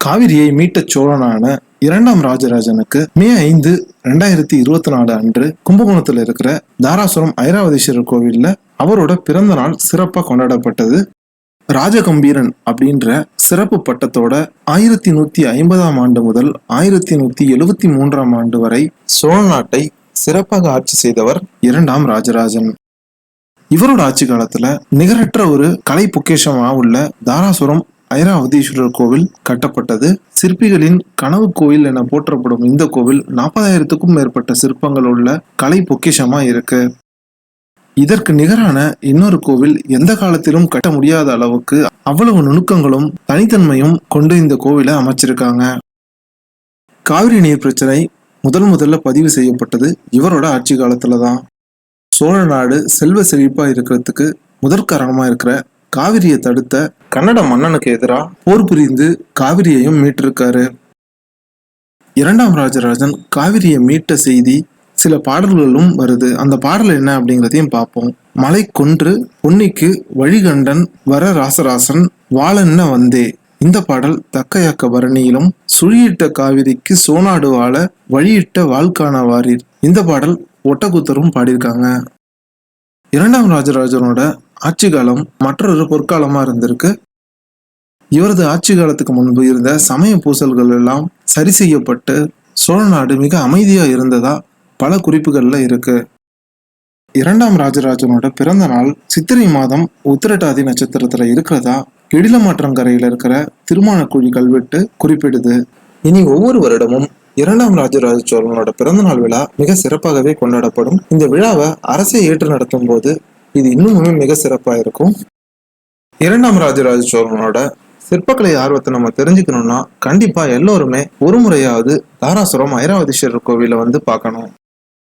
காவிரியை மீட்ட சோழனான இரண்டாம் ராஜராஜனுக்கு மே ஐந்து ரெண்டாயிரத்தி இருபத்தி நாலு அன்று கும்பகோணத்துல இருக்கிற தாராசுரம் ஐராவதீஸ்வரர் கோவில்ல அவரோட பிறந்த நாள் சிறப்பா கொண்டாடப்பட்டது. ராஜகம்பீரன் அப்படின்ற சிறப்பு பட்டத்தோட ஆயிரத்தி நூத்தி ஐம்பதாம் ஆண்டு முதல் ஆயிரத்தி நூத்தி எழுவத்தி மூன்றாம் ஆண்டு வரை சோழ நாட்டை சிறப்பாக ஆட்சி செய்தவர் இரண்டாம் ராஜராஜன். இவரோட ஆட்சி காலத்துல நிகரற்ற ஒரு கலை பொக்கேஷமாக உள்ள தாராசுரம் ஐராவதீஸ்வரர் கோவில் கட்டப்பட்டது. சிற்பிகளின் கனவு கோவில் என போற்றப்படும் இந்த கோவில் நாற்பதாயிரத்துக்கும் மேற்பட்ட சிற்பங்கள் உள்ள கலை பொக்கிஷமா இருக்கு. இதற்கு நிகரான இன்னொரு கோவில் எந்த காலத்திலும் கட்ட முடியாத அளவுக்கு அவ்வளவு நுணுக்கங்களும் தனித்தன்மையும் கொண்டு இந்த கோவிலை அமைச்சிருக்காங்க. காவிரி நீர் பிரச்சனை முதல் முதல்ல பதிவு செய்யப்பட்டது இவரோட ஆட்சி காலத்துல தான். சோழ நாடு செல்வ செழிப்பா இருக்கிறதுக்கு முதற்காரணமா இருக்கிற காவிரியை தடுத்த கன்னட மன்னனுக்கு எதிராக போர் புரிந்து காவிரியையும் மீட்டிருக்காரு. இரண்டாம் ராஜராஜன் காவிரியை மீட்ட செய்தி சில பாடல்களும் வருது. அந்த பாடல் என்ன அப்படிங்கிறதையும் பார்ப்போம். மலை கொன்று பொன்னிக்கு வழிகண்டன் வர ராசராசன் வாழன்ன வந்தே. இந்த பாடல் தக்கையாக்க பரணியிலும் சுழியிட்ட காவிரிக்கு சோனாடு வாழ வழியிட்ட வாழ்க்கான வாரீர். இந்த பாடல் ஒட்டகுத்தரும் பாடியிருக்காங்க. இரண்டாம் ராஜராஜனோட ஆட்சி காலம் மற்றொரு பொற்காலமா இருந்திருக்கு. இவரது ஆட்சி காலத்துக்கு முன்பு இருந்த சமய பூசல்கள் எல்லாம் சரி செய்யப்பட்டு சோழ நாடு மிக அமைதியா இருந்ததா பல குறிப்புகள்ல இருக்கு. இரண்டாம் ராஜராஜனோட பிறந்த நாள் சித்திரை மாதம் உத்திரட்டாதி நட்சத்திரத்துல இருக்கிறதா எழிலமாற்றங்கரையில இருக்கிற திருமானக்குழி கல்வெட்டு குறிப்பிடுது. இனி ஒவ்வொரு வருடமும் இரண்டாம் ராஜராஜ சோழனோட பிறந்தநாள் விழா மிக சிறப்பாகவே கொண்டாடப்படும். இந்த விழாவை அரசை ஏற்று நடத்தும் போது இது இன்னுமுமே மிக சிறப்பாக இருக்கும். இரண்டாம் ராஜராஜ சோழனோட சிற்பக்கலை ஆர்வத்தை நம்ம தெரிஞ்சுக்கணும்னா கண்டிப்பா எல்லோருமே ஒரு முறையாவது தாராசுரம் ஐராவதீஸ்வரர் கோவிலை வந்து பார்க்கணும்.